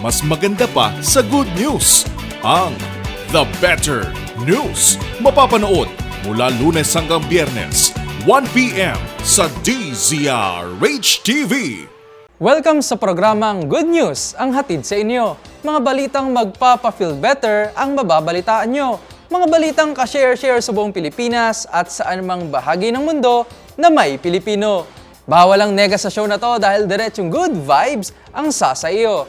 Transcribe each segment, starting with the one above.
mas maganda pa sa good news. Ang The Better News. Mapapanood mula lunes hanggang biyernes, 1pm sa DZRH TV. Welcome sa programang Good News, ang hatid sa inyo. Mga balitang magpapa-feel better ang mababalitaan nyo. Mga balitang ka-share-share sa buong Pilipinas at saan mang bahagi ng mundo na may Pilipino. Bawal ang nega sa show na to dahil diretsong good vibes ang sasa iyo.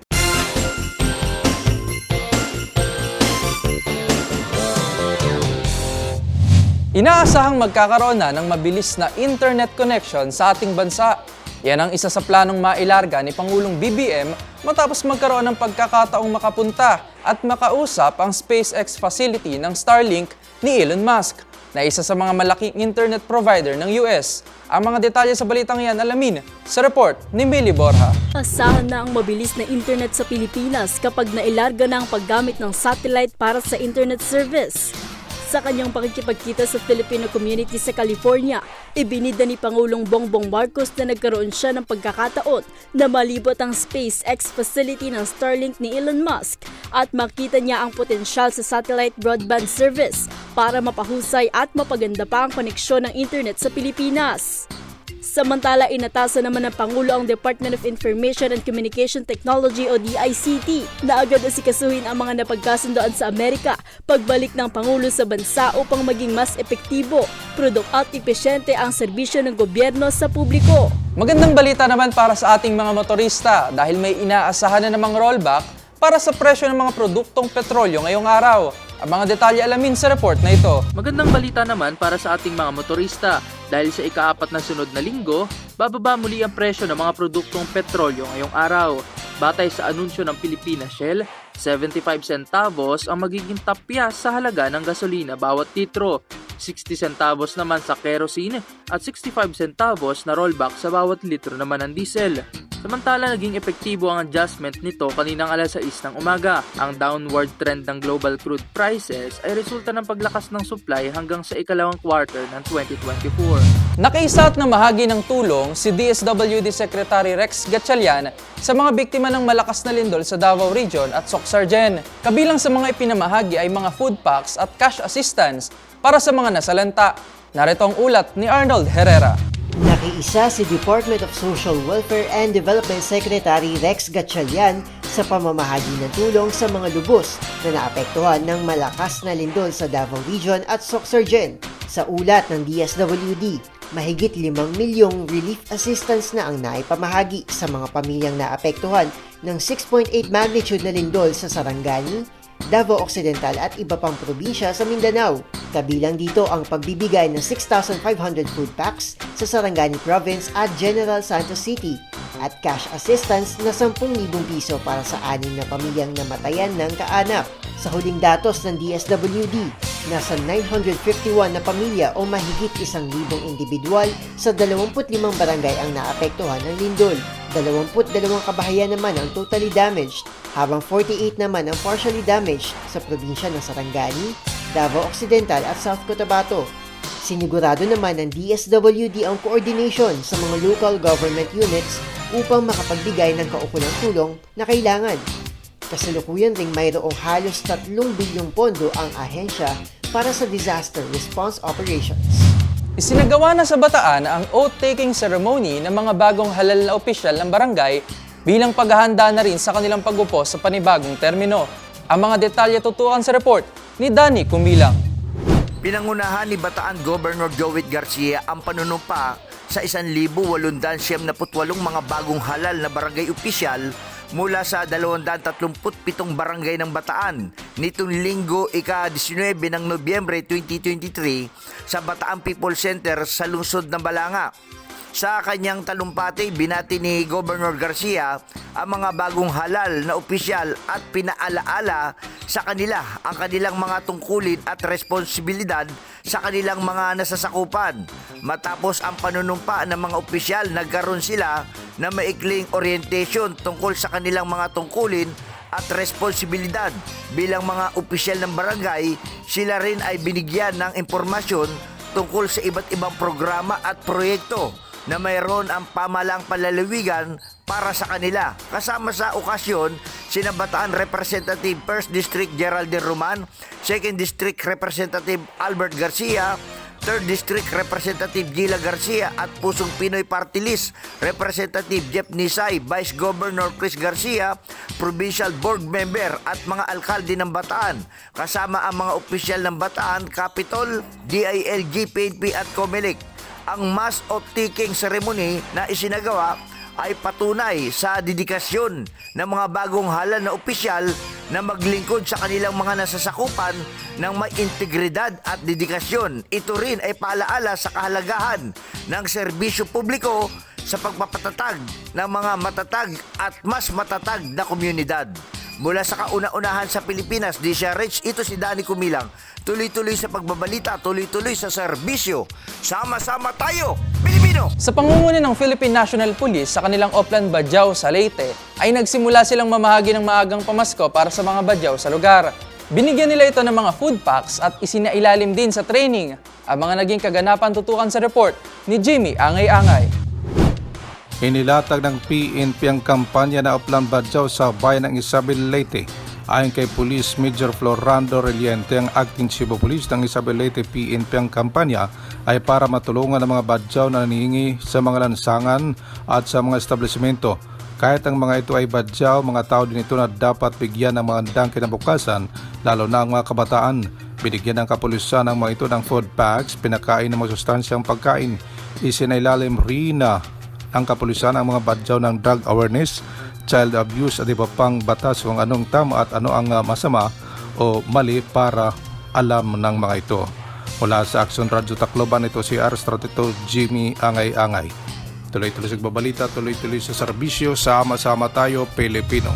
Inaasahang magkakaroon na ng mabilis na internet connection sa ating bansa. Yan ang isa sa planong mailarga ni Pangulong BBM matapos magkaroon ng pagkakataong makapunta at makausap ang SpaceX facility ng Starlink ni Elon Musk na isa sa mga malaking internet provider ng US. Ang mga detalye sa balitang yan alamin sa report ni Millie Borja. Asahan na ang mabilis na internet sa Pilipinas kapag nailarga na ang paggamit ng satellite para sa internet service. Sa kanyang pakikipagkita sa Filipino community sa California, ibinida ni Pangulong Bongbong Marcos na nagkaroon siya ng pagkakataon na malibot ang SpaceX facility ng Starlink ni Elon Musk at makita niya ang potensyal sa satellite broadband service para mapahusay at mapaganda pa ang koneksyon ng internet sa Pilipinas. Samantala, inatasan naman ng Pangulo ang Department of Information and Communication Technology o DICT na agad asikasuhin ang mga napagkasundoan sa Amerika pagbalik ng Pangulo sa bansa upang maging mas epektibo, produk at epesyente ang serbisyo ng gobyerno sa publiko. Magandang balita naman para sa ating mga motorista dahil may inaasahan na namang rollback para sa presyo ng mga produktong petrolyo ngayong araw. Ang mga detalye alamin sa report na ito. Magandang balita naman para sa ating mga motorista dahil sa ikaapat na sunod na linggo, bababa muli ang presyo ng mga produktong petrolyo ngayong araw. Batay sa anunsyo ng Pilipinas Shell, 75 centavos ang magiging tapya sa halaga ng gasolina bawat litro. 60 centavos naman sa kerosene at 65 centavos na rollback sa bawat litro naman ng diesel. Samantala, naging epektibo ang adjustment nito kaninang alas 6 ng umaga. Ang downward trend ng global crude prices ay resulta ng paglakas ng supply hanggang sa ikalawang quarter ng 2024. Nakaisa at namahagi ng tulong si DSWD Secretary Rex Gatchalian sa mga biktima ng malakas na lindol sa Davao Region at Socsargen. Kabilang sa mga ipinamahagi ay mga food packs at cash assistance para sa mga nasalanta. Narito ang ulat ni Arnold Herrera. Nakiisa si Department of Social Welfare and Development Secretary Rex Gatchalian sa pamamahagi ng tulong sa mga lubos na naapektuhan ng malakas na lindol sa Davao Region at Socsargen. Sa ulat ng DSWD, mahigit 5 milyong relief assistance na ang naipamahagi sa mga pamilyang naapektuhan ng 6.8 magnitude na lindol sa Sarangani, Davao Occidental at iba pang probinsya sa Mindanao. Kabilang dito ang pagbibigay ng 6,500 food packs sa Sarangani Province at General Santos City at cash assistance na 10,000 piso para sa anim na pamilyang namatayan ng kaanap. Sa huling datos ng DSWD, nasa 951 na pamilya o mahigit 1,000 individual sa 25 barangay ang naapektuhan ng lindol. 22 kabahayan naman ang totally damaged, habang 48 naman ang partially damaged sa probinsya ng Sarangani, Davao Occidental at South Cotabato. Sinigurado naman ng DSWD ang coordination sa mga local government units upang makapagbigay ng kaukulang tulong na kailangan. Kasalukuyan ring mayroong halos 3 bilyong pondo ang ahensya para sa disaster response operations. Isinagawa na sa Bataan ang oath-taking ceremony ng mga bagong halal na opisyal ng barangay bilang paghahanda na rin sa kanilang pag-upo sa panibagong termino. Ang mga detalye tutukan sa report ni Danny Kumilang. Pinangunahan ni Bataan Governor Jowit Garcia ang panunumpa sa 1,878 mga bagong halal na barangay opisyal mula sa 237 barangay ng Bataan nitong linggo ika-19 ng Nobyembre 2023 sa Bataan People Center sa lungsod ng Balanga. Sa kanyang talumpati, binati ni Governor Garcia ang mga bagong halal na opisyal at pinaalaala sa kanila ang kanilang mga tungkulin at responsibilidad sa kanilang mga nasasakupan. Matapos ang panunumpa ng mga opisyal, nagkaroon sila na maikling orientation tungkol sa kanilang mga tungkulin at responsibilidad. Bilang mga opisyal ng barangay, sila rin ay binigyan ng impormasyon tungkol sa iba't ibang programa at proyekto na mayroon ang pamalang palalawigan para sa kanila. Kasama sa okasyon, sinabataan Representative 1st District Geraldine Roman, 2nd District Representative Albert Garcia, 3rd District Representative Gila Garcia at Pusong Pinoy Party List Representative Jeff Nisay, Vice Governor Chris Garcia, Provincial Board Member at mga alkalde ng Bataan. Kasama ang mga opisyal ng Bataan, Capitol, DILG, PNP at COMELEC ang mass off-taking ceremony na isinagawa ay patunay sa dedikasyon ng mga bagong halal na opisyal na maglingkod sa kanilang mga nasasakupan ng may integridad at dedikasyon. Ito rin ay paalaala sa kahalagahan ng serbisyo publiko sa pagpapatatag ng mga matatag at mas matatag na komunidad. Mula sa kauna-unahan sa Pilipinas, di siya rich, ito si Danny Kumilang. Tuloy-tuloy sa pagbabalita, tuloy-tuloy sa serbisyo. Sama-sama tayo, Pilipino! Sa pangunguna ng Philippine National Police sa kanilang Oplan Badyaw sa Leyte, ay nagsimula silang mamahagi ng maagang pamasko para sa mga badyaw sa lugar. Binigyan nila ito ng mga food packs at isinailalim din sa training ang mga naging kaganapan tutukan sa report ni Jimmy Angay-Angay. Inilatag ng PNP ang kampanya na Upland Badjaw sa bayan ng Isabel Leyte. Ayon kay Police Major Florando Reliente, ang acting chief of police ng Isabel Leyte PNP ang kampanya ay para matulungan ang mga badyaw na nanihingi sa mga lansangan at sa mga establishmento. Kahit ang mga ito ay badyaw, mga tao din ito na dapat bigyan ng mga handang kinabukasan, lalo na ang mga kabataan. Binigyan ng kapulisan ang mga ito ng food packs, pinakain ng mga sustansyang pagkain. Isinailalim rin na ang kapulisan ang mga badyaw ng drug awareness, child abuse at iba pang batas kung anong tama at ano ang uh, masama o mali para alam ng mga ito. Mula sa Action Radio Tacloban, ito si R. Stratito Jimmy Angay-Angay. Tuloy-tuloy sa balita, tuloy-tuloy sa serbisyo, sama-sama tayo, Pilipino.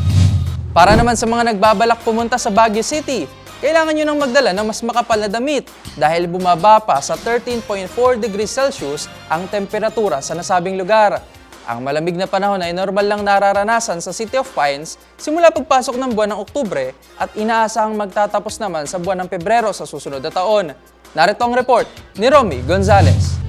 Para naman sa mga nagbabalak pumunta sa Baguio City, kailangan nyo nang magdala ng mas makapal na damit dahil bumaba pa sa 13.4 degrees Celsius ang temperatura sa nasabing lugar. Ang malamig na panahon ay normal lang nararanasan sa City of Pines simula pagpasok ng buwan ng Oktubre at inaasahang magtatapos naman sa buwan ng Pebrero sa susunod na taon. Narito ang report ni Romy Gonzalez.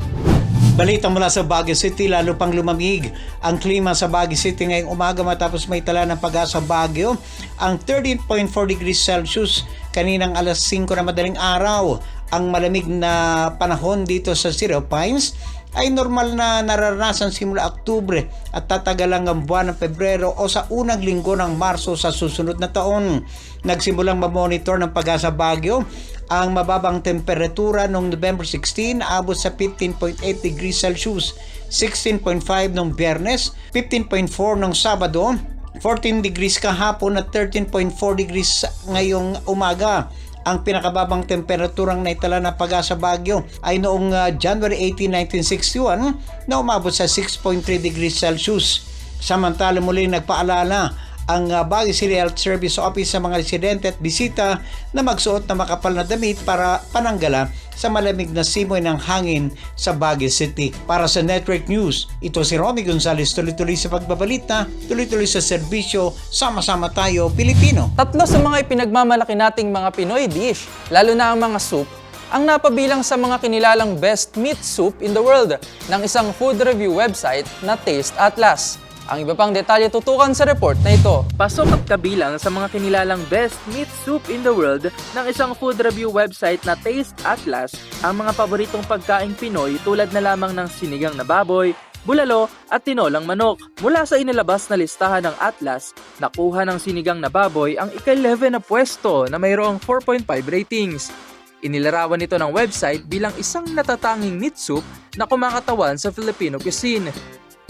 Balita mula sa Baguio City, lalo pang lumamig ang klima sa Baguio City ngayong umaga matapos may tala ng pag-asa Baguio ang 13.4 degrees Celsius kaninang alas 5 na madaling araw. Ang malamig na panahon dito sa of Pines ay normal na nararanasan simula Oktubre at tatagal hanggang buwan ng Pebrero o sa unang linggo ng Marso sa susunod na taon. Nagsimulang mamonitor ng pag-asa Baguio ang mababang temperatura noong November 16 abot sa 15.8 degrees Celsius, 16.5 noong Biyernes, 15.4 noong Sabado, 14 degrees kahapon at 13.4 degrees ngayong umaga. Ang pinakababang temperaturang naitala ng pag-asa Baguio ay noong uh, January 18, 1961 na umabot sa 6.3 degrees Celsius. Samantala muling nagpaalala ang uh, Baguio City Health Service Office sa mga residente at bisita na magsuot na makapal na damit para pananggala sa malamig na simoy ng hangin sa Baguio City. Para sa Network News, ito si Romy Gonzalez tuloy-tuloy sa pagbabalita, tuloy-tuloy sa serbisyo, sama-sama tayo Pilipino. Tatlo sa mga ipinagmamalaki nating mga Pinoy dish, lalo na ang mga soup, ang napabilang sa mga kinilalang best meat soup in the world ng isang food review website na Taste Atlas. Ang iba pang detalye tutukan sa report na ito. Pasok at kabilang sa mga kinilalang best meat soup in the world ng isang food review website na Taste Atlas ang mga paboritong pagkaing Pinoy tulad na lamang ng sinigang na baboy, bulalo at tinolang manok. Mula sa inilabas na listahan ng Atlas, nakuha ng sinigang na baboy ang ika-11 na pwesto na mayroong 4.5 ratings. Inilarawan ito ng website bilang isang natatanging meat soup na kumakatawan sa Filipino cuisine.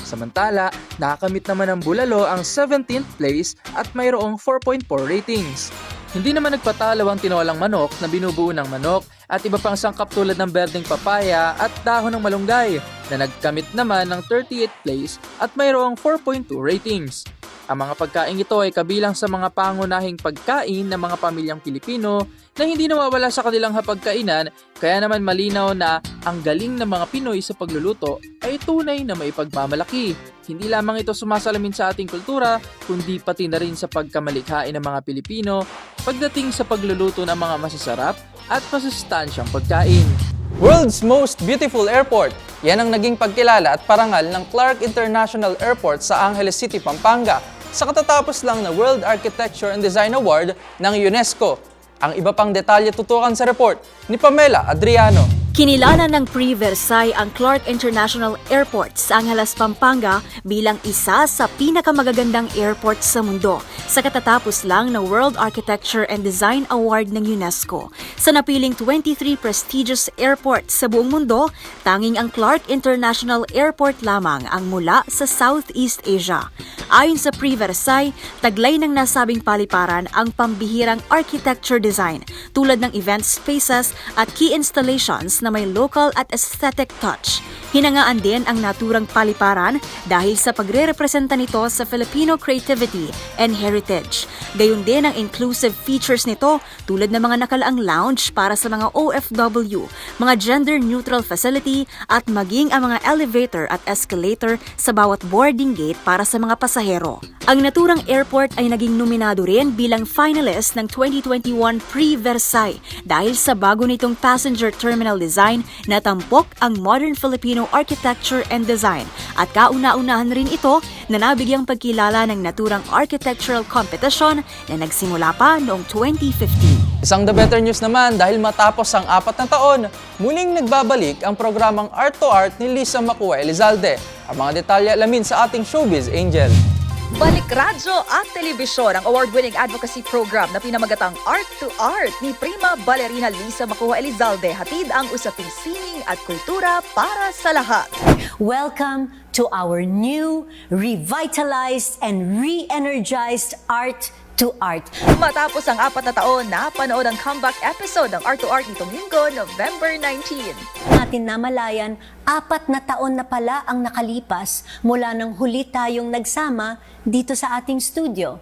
Samantala, nakakamit naman ng bulalo ang 17th place at mayroong 4.4 ratings. Hindi naman nagpatalo ang tinolang manok na binubuo ng manok at iba pang sangkap tulad ng berdeng papaya at dahon ng malunggay na nagkamit naman ng 38th place at mayroong 4.2 ratings. Ang mga pagkain ito ay kabilang sa mga pangunahing pagkain ng mga pamilyang Pilipino na hindi nawawala sa kanilang hapagkainan kaya naman malinaw na ang galing ng mga Pinoy sa pagluluto ay tunay na maipagmamalaki. Hindi lamang ito sumasalamin sa ating kultura, kundi pati na rin sa pagkamalikhain ng mga Pilipino pagdating sa pagluluto ng mga masasarap at masustansyang pagkain. World's Most Beautiful Airport. Yan ang naging pagkilala at parangal ng Clark International Airport sa Angeles City, Pampanga sa katatapos lang na World Architecture and Design Award ng UNESCO. Ang iba pang detalye tutukan sa report ni Pamela Adriano. Kinilala ng Pre-Versailles ang Clark International Airport sa Angeles, Pampanga bilang isa sa pinakamagagandang airport sa mundo sa katatapos lang na World Architecture and Design Award ng UNESCO. Sa napiling 23 prestigious airports sa buong mundo, tanging ang Clark International Airport lamang ang mula sa Southeast Asia. Ayon sa Pre-Versailles, taglay ng nasabing paliparan ang pambihirang architecture design tulad ng event spaces at key installations na may local at aesthetic touch. Hinangaan din ang naturang paliparan dahil sa pagre-representa nito sa Filipino creativity and heritage. Gayun din ang inclusive features nito tulad ng mga nakalaang lounge para sa mga OFW, mga gender-neutral facility at maging ang mga elevator at escalator sa bawat boarding gate para sa mga pasahero. Ang naturang airport ay naging nominado rin bilang finalist ng 2021 Pre-Versailles dahil sa bago nitong passenger terminal design na tampok ang modern Filipino architecture and design at kauna-unahan rin ito na nabigyang pagkilala ng naturang architectural competition na nagsimula pa noong 2015. Isang the better news naman dahil matapos ang apat na taon, muling nagbabalik ang programang Art to Art ni Lisa Macua Elizalde. Ang mga detalye alamin sa ating Showbiz Angel. Balik radyo at telebisyon ang award-winning advocacy program na pinamagatang Art to Art ni prima ballerina Lisa Makuha Elizalde. Hatid ang usaping sining at kultura para sa lahat. Welcome to our new, revitalized, and re-energized Art to Art. Matapos ang apat na taon, napanood ang comeback episode ng Art to Art nitong linggo, November 19. Natin namalayan, apat na taon na pala ang nakalipas mula nang huli tayong nagsama dito sa ating studio.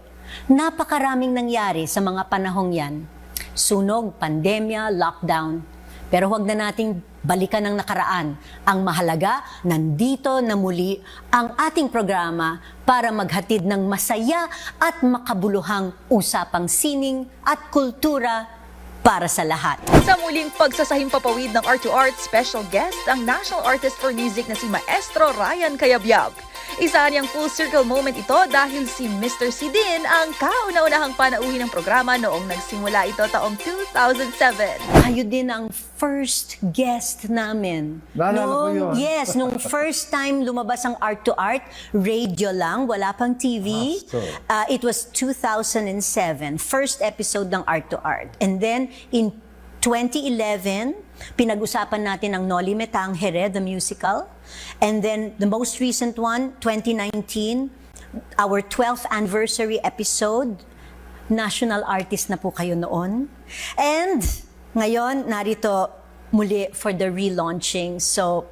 Napakaraming nangyari sa mga panahong yan. Sunog, pandemya, lockdown. Pero huwag na nating balikan ang nakaraan. Ang mahalaga, nandito na muli ang ating programa para maghatid ng masaya at makabuluhang usapang sining at kultura para sa lahat. Sa muling pagsasahim papawid ng Art to Art, special guest ang National Artist for Music na si Maestro Ryan Cayabyab. Isa niyang full circle moment ito dahil si Mr. C din ang kauna-unahang panauhin ng programa noong nagsimula ito taong 2007. Kayo din ang first guest namin. Naalala ko yun. Yes, nung first time lumabas ang Art to Art, radio lang, wala pang TV. Uh, it was 2007, first episode ng Art to Art. And then in 2011, pinag-usapan natin ang Noli Me Tangere, the musical. And then the most recent one, 2019, our 12th anniversary episode, national artist na po kayo noon. And ngayon, narito muli for the relaunching. So,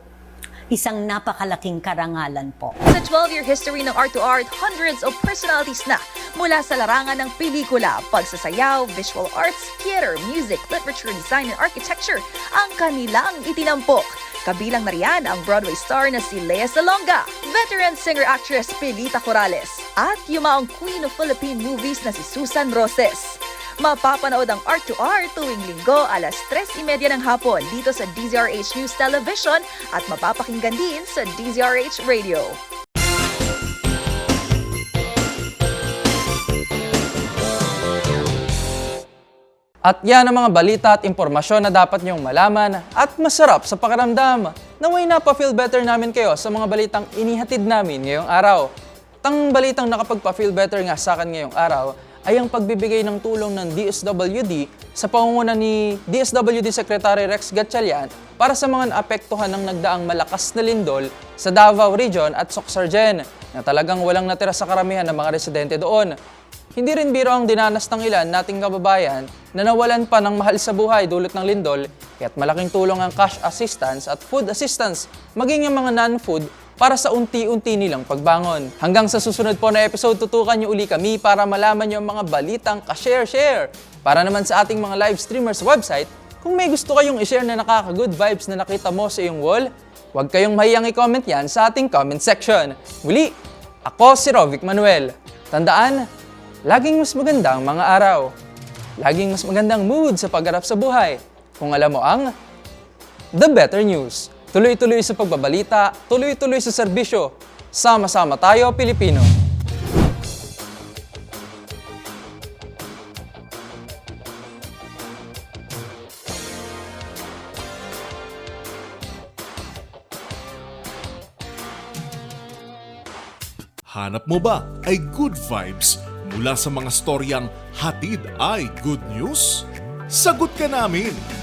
isang napakalaking karangalan po. Sa 12-year history ng Art to Art, hundreds of personalities na mula sa larangan ng pelikula, pagsasayaw, visual arts, theater, music, literature, design, and architecture ang kanilang itinampok. Kabilang na riyan ang Broadway star na si Lea Salonga, veteran singer-actress Pilita Corrales, at yumaong queen of Philippine movies na si Susan Roses. Mapapanood ang Art to Art tuwing linggo alas 3.30 ng hapon dito sa DZRH News Television at mapapakinggan din sa DZRH Radio. At yan ang mga balita at impormasyon na dapat niyong malaman at masarap sa pakiramdam. Naway na pa-feel better namin kayo sa mga balitang inihatid namin ngayong araw. Tang balitang nakapagpa-feel better nga sa akin ngayong araw ay ang pagbibigay ng tulong ng DSWD sa pangunguna ni DSWD Secretary Rex Gatchalian para sa mga naapektuhan ng nagdaang malakas na lindol sa Davao Region at Soxargen na talagang walang natira sa karamihan ng mga residente doon. Hindi rin biro ang dinanas ng ilan nating kababayan na nawalan pa ng mahal sa buhay dulot ng lindol kaya't malaking tulong ang cash assistance at food assistance maging yung mga non-food para sa unti-unti nilang pagbangon. Hanggang sa susunod po na episode, tutukan niyo uli kami para malaman niyo ang mga balitang ka-share-share. Para naman sa ating mga live streamers website, kung may gusto kayong i-share na nakaka-good vibes na nakita mo sa iyong wall, huwag kayong mahiyang i-comment yan sa ating comment section. Muli, ako si Rovic Manuel. Tandaan, laging mas magandang mga araw. Laging mas magandang mood sa pagharap sa buhay. Kung alam mo ang The Better News. Tuloy-tuloy sa pagbabalita, tuloy-tuloy sa serbisyo. Sama-sama tayo, Pilipino. Hanap mo ba ay good vibes mula sa mga storyang hatid ay good news? Sagot ka namin!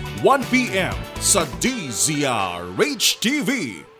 1pm sa DZRH TV.